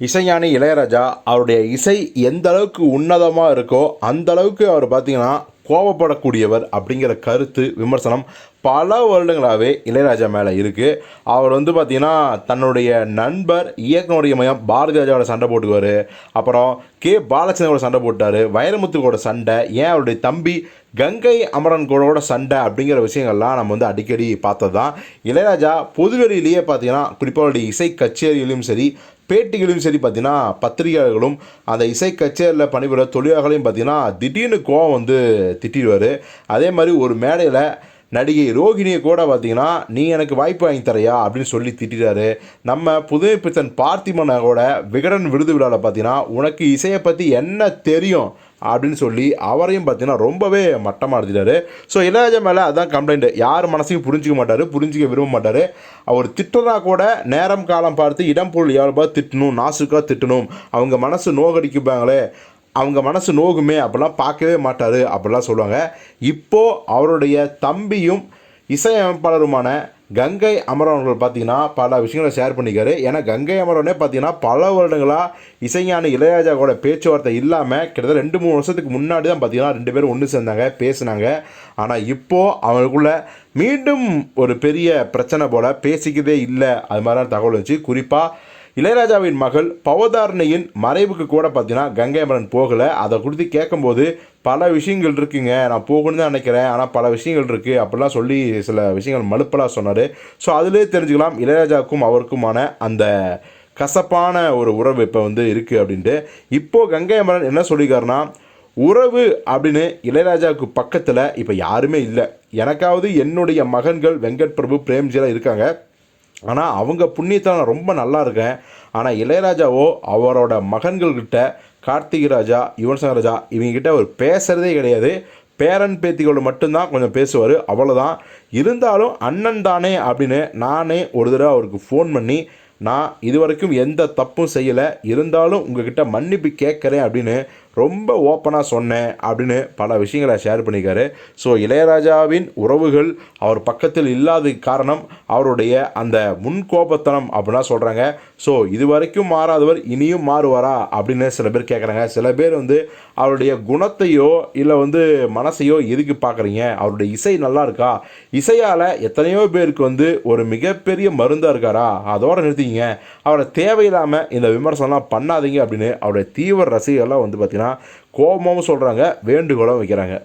இசைஞானி இளையராஜா அவருடைய இசை எந்த அளவுக்கு உன்னதமாக இருக்கோ அந்த அளவுக்கு அவர் பார்த்திங்கன்னா கோபப்படக்கூடியவர் அப்படிங்கிற கருத்து விமர்சனம் பல வருடங்களாகவே இளையராஜா மேலே இருக்குது அவர் வந்து பார்த்திங்கன்னா தன்னுடைய நண்பர் இயக்குனருடைய மையம் பாரதி ராஜாவோட சண்டை போட்டுக்குவார். அப்புறம் கே. பாலச்சந்திரோட சண்டை போட்டார். வைரமுத்துக்கோட சண்டை. ஏன் அவருடைய தம்பி கங்கை அமரன் கூட சண்டை அப்படிங்கிற விஷயங்கள்லாம் நம்ம வந்து அடிக்கடி பார்த்தது தான் இளையராஜா பொதுவெளியிலேயே பார்த்தீங்கன்னா குறிப்பாக அவருடைய இசை கச்சேரியிலும் சரி பேட்டிகளையும் சரி பார்த்தீங்கன்னா பத்திரிகையாளர்களும் அந்த இசை கச்சேரியில் பணிபுர தொழிலாளர்களையும் பார்த்தீங்கன்னா திடீர்னு கோவம் வந்து திட்டிடுவார். அதே மாதிரி ஒரு மேடையில் நடிகை ரோகிணியை கூட பார்த்தீங்கன்னா நீ எனக்கு வாய்ப்பு வாங்கி தரையா அப்படின்னு சொல்லி திட்டிட்டாரு. நம்ம புதுமைப்பித்தன் பார்த்திமனை கூட விகடன் விருது விழாவில் பார்த்தீங்கன்னா உனக்கு இசையை பற்றி என்ன தெரியும்? அப்படின்னு சொல்லி அவரையும் பார்த்தீங்கன்னா ரொம்பவே மட்டமாக எடுத்துட்டாரு ஸோ இளையராஜா மேலே அதான் கம்ப்ளைண்ட் யார் மனசையும் புரிஞ்சிக்க மாட்டார் புரிஞ்சிக்க விரும்ப மாட்டார். அவர் திட்டுறா கூட நேரம் காலம் பார்த்து இடம் பொருள் எவ்வளோ திட்டணும் நாசுக்காக திட்டணும். அவங்க மனசு நோகடிக்குப்பாங்களே. அவங்க மனசு நோகுமே அப்படிலாம் பார்க்கவே மாட்டார் அப்படிலாம் சொல்லுவாங்க. இப்போது அவருடைய தம்பியும் இசையமைப்பாளருமான கங்கை அமரன் அவர்கள் பார்த்தீங்கன்னா பல விஷயங்களை ஷேர் பண்ணிக்காரு ஏன்னா கங்கை அமரனே பார்த்தீங்கன்னா பல வருடங்களாக இசைஞானி இளையராஜா கூட பேச்சுவார்த்தை இல்லாமல் கிட்டத்தட்ட ரெண்டு மூணு வருஷத்துக்கு முன்னாடி தான் பார்த்தீங்கன்னா ரெண்டு பேரும் ஒன்று சேர்ந்தாங்க பேசினாங்க. ஆனால் இப்போது அவங்களுக்குள்ள மீண்டும் ஒரு பெரிய பிரச்சனை போல் பேசிக்கதே இல்லை அது மாதிரியான தகவல் வச்சு குறிப்பாக இளையராஜாவின் மகள் பவதாரணையின் மறைவுக்கு கூட பார்த்தீங்கன்னா கங்கை அமரன் போகலை. அதை குறித்து கேட்கும்போது பல விஷயங்கள் இருக்குங்க. நான் போகணும்னு தான் நினைக்கிறேன். ஆனால் பல விஷயங்கள் இருக்குது அப்படிலாம் சொல்லி சில விஷயங்கள் மலுப்பலாக சொன்னார். ஸோ அதிலே தெரிஞ்சுக்கலாம் இளையராஜாவுக்கும் அவருக்குமான அந்த கசப்பான ஒரு உறவு இப்போ வந்து இருக்குது அப்படின்ட்டு. இப்போது கங்கை அமரன் என்ன சொல்லியிருக்காருன்னா உறவு அப்படின்னு இளையராஜாவுக்கு பக்கத்தில் இப்போ யாருமே இல்லை. எனக்காவது என்னுடைய மகன்கள் வெங்கட் பிரபு பிரேம்ஜிலாம் இருக்காங்க. ஆனால் அவங்க புண்ணியத்தில் நான் ரொம்ப நல்லா இருக்கேன். ஆனால் இளையராஜாவோ அவரோட மகன்கள்கிட்ட கார்த்திக் ராஜா யுவன் சங்கர் ராஜா இவங்ககிட்ட அவர் பேசுகிறதே கிடையாது. பேரன் பேத்திகளோடு மட்டும்தான் கொஞ்சம் பேசுவார். அவ்வளோதான் இருந்தாலும் அண்ணன் தானே அப்படின்னு நானே ஒரு தடவை அவருக்கு ஃபோன் பண்ணி நான் இது வரைக்கும் எந்த தப்பும் செய்யலை. இருந்தாலும் உங்ககிட்ட மன்னிப்பு கேட்குறேன் அப்படின்னு ரொம்ப ஓப்பனாக சொன்னேன் அப்படின்னு பல விஷயங்களை ஷேர் பண்ணியிருக்காரு. ஸோ இளையராஜாவின் உறவுகள் அவர் பக்கத்தில் இல்லாத காரணம் அவருடைய அந்த முன்கோபத்தனம் அப்படின்னா சொல்கிறாங்க ஸோ இது வரைக்கும் மாறாதவர் இனியும் மாறுவாரா அப்படின்னு சில பேர் கேட்குறாங்க சில பேர் வந்து அவருடைய குணத்தையோ இல்லை வந்து மனசையோ எதுக்கு பார்க்குறீங்க அவருடைய இசை நல்லா இருக்கா? இசையால் எத்தனையோ பேருக்கு வந்து ஒரு மிகப்பெரிய மருந்தாக இருக்காரா? அதோடு நிறுத்திங்க அவரை தேவையில்லாமல் இந்த விமர்சனம்லாம் பண்ணாதீங்க அப்படின்னு அவருடைய தீவிர ரசிகர்கள்லாம் வந்து பார்த்திங்கன்னா கோபமாகவும் சொல்கிறாங்க வேண்டுகோளும் வைக்கிறாங்க.